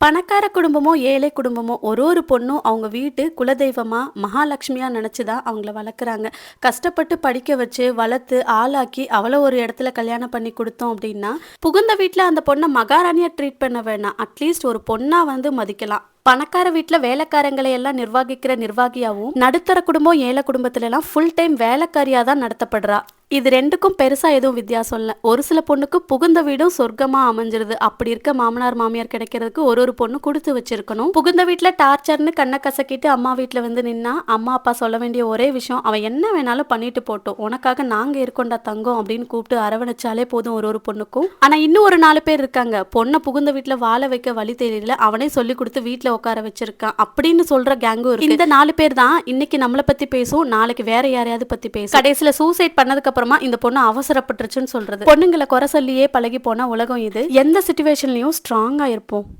பணக்கார குடும்பமோ ஏழை குடும்பமோ ஒரு ஒரு பொண்ணும் அவங்க வீட்டு குலதெய்வமா நினச்சி தான் அவங்கள வளர்க்குறாங்க. கஷ்டப்பட்டு படிக்க வச்சு வளர்த்து ஆளாக்கி அவ்வளோ ஒரு இடத்துல கல்யாணம் பண்ணி கொடுத்தோம் அப்படின்னா புகுந்த வீட்டில் அந்த பொண்ணை மகாராணியாக ட்ரீட் பண்ண வேணாம். அட்லீஸ்ட் ஒரு பொண்ணாக வந்து மதிக்கலாம். பணக்கார வீட்டில் வேலைக்காரங்களை எல்லாம் நிர்வகிக்கிற நிர்வாகியாவும் நடுத்தர குடும்பம் ஏழை குடும்பத்துல எல்லாம் ஃபுல் டைம் வேலைக்காரியா தான் நடத்தப்படுறா. இது ரெண்டுக்கும் பெருசா எதுவும் வித்தியாசம் இல்லை. ஒரு சில பொண்ணுக்கு புகுந்த வீடும் சொர்க்கமா அமைஞ்சிருது. அப்படி இருக்க மாமனார் மாமியார் கிடைக்கிறதுக்கு ஒரு ஒரு பொண்ணு கொடுத்து வச்சிருக்கணும். புகுந்த வீட்டில் டார்ச்சர்னு கண்ணை கசக்கிட்டு அம்மா வீட்டில் வந்து நின்னா அம்மா அப்பா சொல்ல வேண்டிய ஒரே விஷயம் அவன் என்ன வேணாலும் பண்ணிட்டு போட்டோம். உனக்காக நாங்க இருக்கோண்டா தங்கம் அப்படின்னு கூப்பிட்டு அரவணைச்சாலே போதும் ஒரு ஒரு பொண்ணுக்கும். ஆனா இன்னும் ஒரு நாலு பேர் இருக்காங்க. பொண்ணை புகுந்த வீட்டில் வாழ வைக்க வழி தெரியல. அவனே சொல்லி கொடுத்து வீட்டில் உட்கார வச்சிருக்கான் அப்படின்னு சொல்ற கேங்கும் இருக்கு. இந்த நாலு பேர் தான் இன்னைக்கு நம்மளை பத்தி பேசும் நாளைக்கு வேற யாரையாவது பத்தி பேசும். கடைசியில சூசைட் பண்ணதுக்கு அப்புறமா இந்த பொண்ணு அவசரப்பட்டுருச்சுன்னு சொல்றது. பொண்ணுங்களை குறை சொல்லியே பழகி போன உலகம் இது. எந்த சுச்சுவேஷன்லயும் ஸ்ட்ராங்கா இருப்போம்.